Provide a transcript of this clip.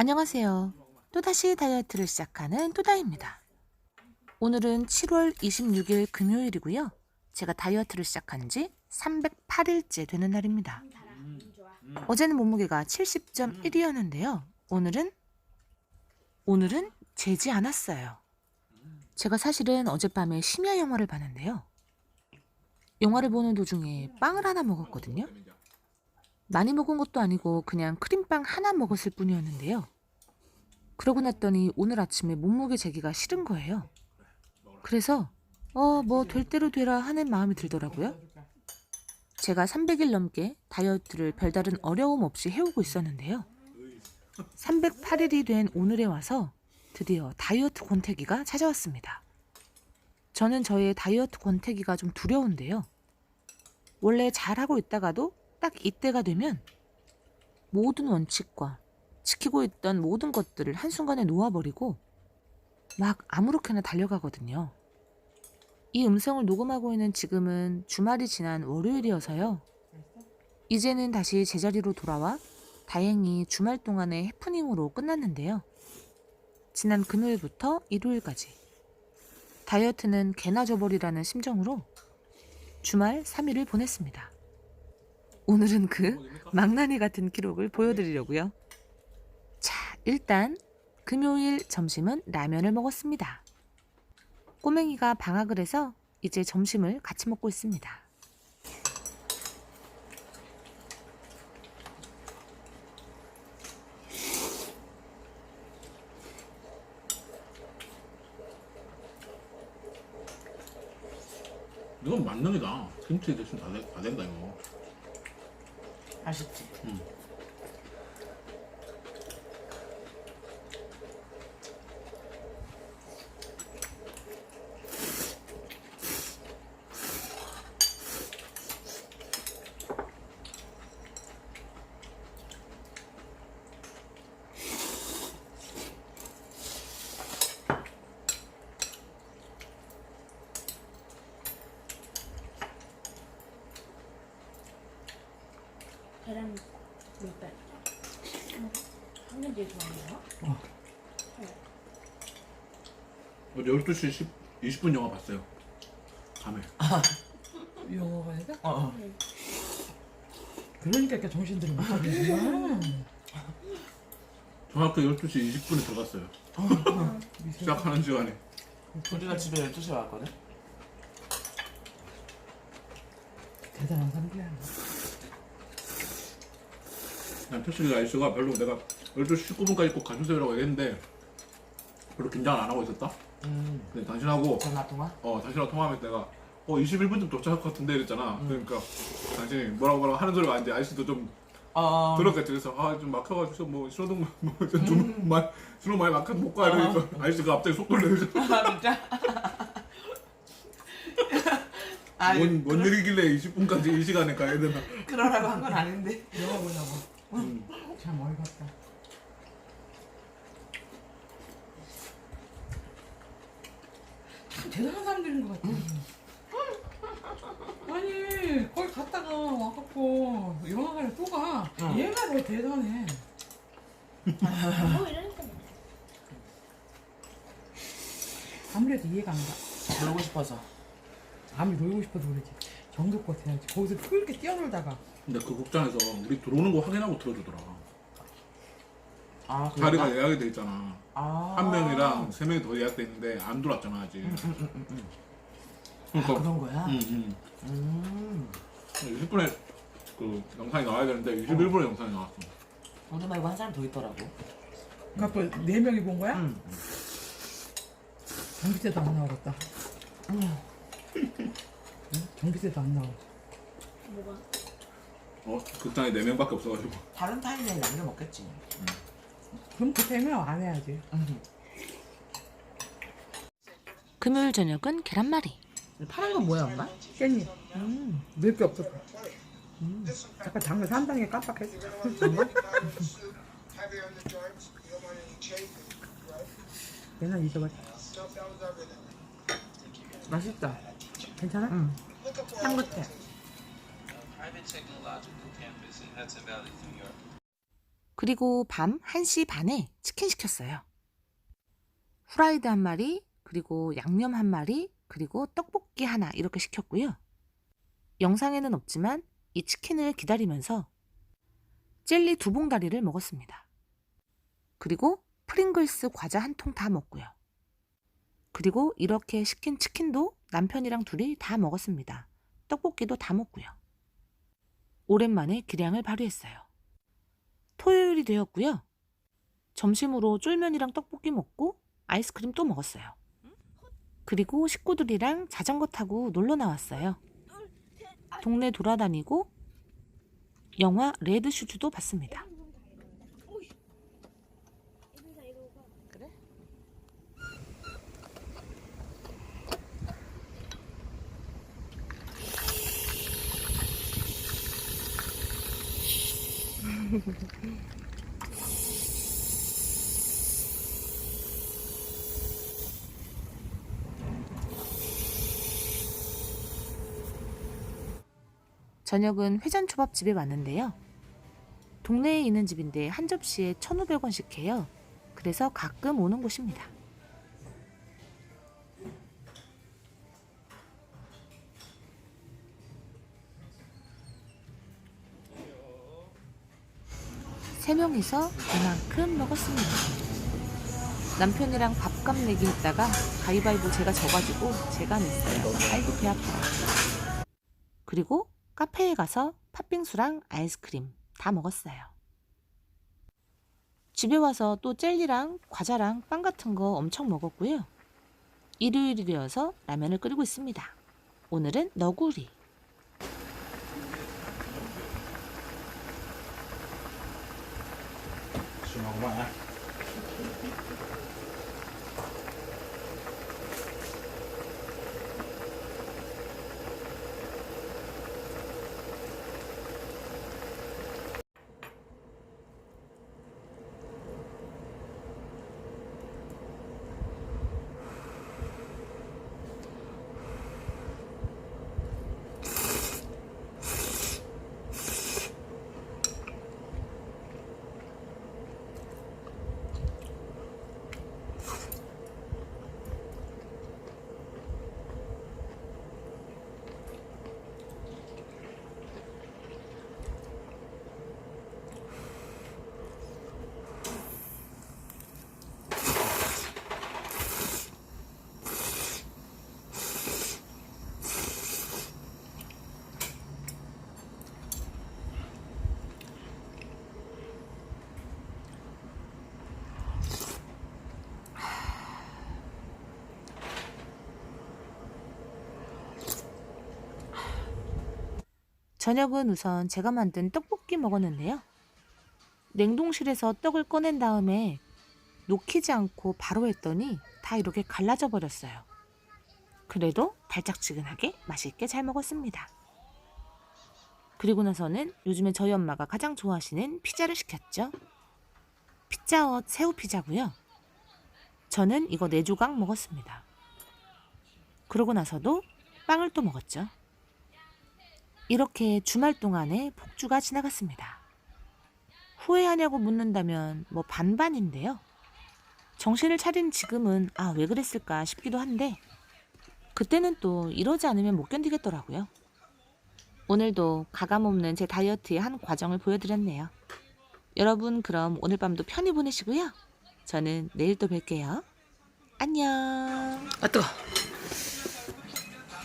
안녕하세요. 또다시 다이어트를 시작하는 또다입니다. 오늘은 7월 26일 금요일이고요. 제가 다이어트를 시작한 지 308일째 되는 날입니다. 어제는 몸무게가 70.1이었는데요. 오늘은 오늘은 재지 않았어요. 제가 사실은 어젯밤에 심야 영화를 봤는데요. 영화를 보는 도중에 빵을 하나 먹었거든요. 많이 먹은 것도 아니고 그냥 크림빵 하나 먹었을 뿐이었는데요. 그러고 났더니 오늘 아침에 몸무게 재기가 싫은 거예요. 그래서 어 뭐 될 대로 되라 하는 마음이 들더라고요. 제가 300일 넘게 다이어트를 별다른 어려움 없이 해오고 있었는데요. 308일이 된 오늘에 와서 드디어 다이어트 권태기가 찾아왔습니다. 저는 저의 다이어트 권태기가 좀 두려운데요. 원래 잘하고 있다가도 딱 이때가 되면 모든 원칙과 지키고 있던 모든 것들을 한순간에 놓아버리고 막 아무렇게나 달려가거든요. 이 음성을 녹음하고 있는 지금은 주말이 지난 월요일이어서요. 이제는 다시 제자리로 돌아와 다행히 주말 동안의 해프닝으로 끝났는데요. 지난 금요일부터 일요일까지 다이어트는 개나 줘버리라는 심정으로 주말 3일을 보냈습니다. 오늘은 그 망나니 같은 기록을 보여드리려고요. 자, 일단 금요일 점심은 라면을 먹었습니다. 꼬맹이가 방학을 해서 이제 점심을 같이 먹고 있습니다. 이건 만능이다. 김치 대신 다, 돼- 다 된다 이거. 맛있지? 응. 계란 물빼 한개 좋아해요? 어제 12시 10, 20분 영화 봤어요. 밤에. 영어 봐야 돼? 어, 어. 그러니까 이렇게 정신들이 못 차리는구나. 정확히 12시 20분에 들어갔어요. 시작하는 시간에. 우리가 집에 12시에 왔거든? 대단한 사람이야. 난 택시 아저씨가 별로 내가 12시 19분까지 꼭 가주세요라고 얘기했는데 별로 긴장을 안 하고 있었다. 음. 근데 당신하고 전화 통화? 어 당신하고 통화하면서 내가 어 21분쯤 도착할 것 같은데 이랬잖아. 그러니까 당신이 뭐라고 뭐라고 하는 소리가 아닌데 아저씨도 좀 어. 들었겠지. 그래서 아 좀 막혀가지고 뭐 신호등 뭐좀 신호 많이 막혀서 못 가. 이러니까 아저씨가 갑자기 속도를 내서 아, 진짜? 아, 뭔, 뭔 일이길래 20분까지 이 시간에 가야 되나. 그러라고 한 건 아닌데. 영화 보자고. 음. 참 어이없다. 참 대단한 사람들인 것 같아. 아니 거기 갔다가 와갖고 영화관에 또 가. 응. 얘가 더 대단해. 뭐 이러니까 아무래도 이해가 안 가. 놀고 싶어서. 아무리 놀고 싶어도 그러지. 정도껏 해야지. 거기서 그렇게 뛰어놀다가 근데 그 극장에서 우리 들어오는 거 확인하고 들어주더라. 아, 자리가? 예약이 돼 있잖아. 아. 한 명이랑 세 명이 더 예약돼 있는데 안 들어왔잖아 아직. 음, 음, 음, 음. 아, 그러니까 그런 거야? 음, 음. 음. 20분에 그 영상이 나와야 되는데 21분에 영상이 나왔어. 우리 말고 한 사람 더 있더라고. 갖고 네 명이 본 거야? 응. 전기세도 안 나오겠다. 음. 전기세도 안 나와. 뭐가? 어 극장에 네 명밖에 없어가지고. 다른 타임에 남겨 먹겠지. 그럼 그 되면 안 해야지. 음. 금요일 저녁은 계란말이. 파란 건 뭐야, 엄마? 깻잎. 음. 밀게 없었어. 잠깐 당근 산당에 깜빡했어. 얘는 잊어버렸다. 맛있다. 괜찮아? 응. 향긋해. 그리고 밤 1시 반에 치킨 시켰어요. 후라이드 한 마리, 그리고 양념 한 마리, 그리고 떡볶이 하나 이렇게 시켰고요. 영상에는 없지만 이 치킨을 기다리면서 젤리 두 봉다리를 먹었습니다. 그리고 프링글스 과자 한 통 다 먹고요. 그리고 이렇게 시킨 치킨도 남편이랑 둘이 다 먹었습니다. 떡볶이도 다 먹고요. 오랜만에 기량을 발휘했어요. 토요일이 되었고요. 점심으로 쫄면이랑 떡볶이 먹고 아이스크림 또 먹었어요. 그리고 식구들이랑 자전거 타고 놀러 나왔어요. 동네 돌아다니고 영화 레드 슈즈도 봤습니다. 저녁은 회전초밥집에 왔는데요. 동네에 있는 집인데 한 접시에 1,500원씩 해요. 그래서 가끔 오는 곳입니다. 세 명이서 이만큼 먹었습니다. 남편이랑 밥값 내기 했다가 가위바위보 제가 져가지고 제가 냈어요. 아이고 배 아파. 그리고 카페에 가서 팥빙수랑 아이스크림 다 먹었어요. 집에 와서 또 젤리랑 과자랑 빵 같은 거 엄청 먹었고요. 일요일이 되어서 라면을 끓이고 있습니다. 오늘은 너구리. 저녁은 우선 제가 만든 떡볶이 먹었는데요. 냉동실에서 떡을 꺼낸 다음에 녹히지 않고 바로 했더니 다 이렇게 갈라져 버렸어요. 그래도 달짝지근하게 맛있게 잘 먹었습니다. 그리고 나서는 요즘에 저희 엄마가 가장 좋아하시는 피자를 시켰죠. 피자헛 새우 피자고요. 저는 이거 네 조각 먹었습니다. 그러고 나서도 빵을 또 먹었죠. 이렇게 주말 동안에 복주가 지나갔습니다. 후회하냐고 묻는다면 뭐 반반인데요. 정신을 차린 지금은 아, 왜 그랬을까 싶기도 한데 그때는 또 이러지 않으면 못 견디겠더라고요. 오늘도 가감 없는 제 다이어트의 한 과정을 보여드렸네요. 여러분 그럼 오늘 밤도 편히 보내시고요. 저는 내일 또 뵐게요. 안녕. 아 뜨거.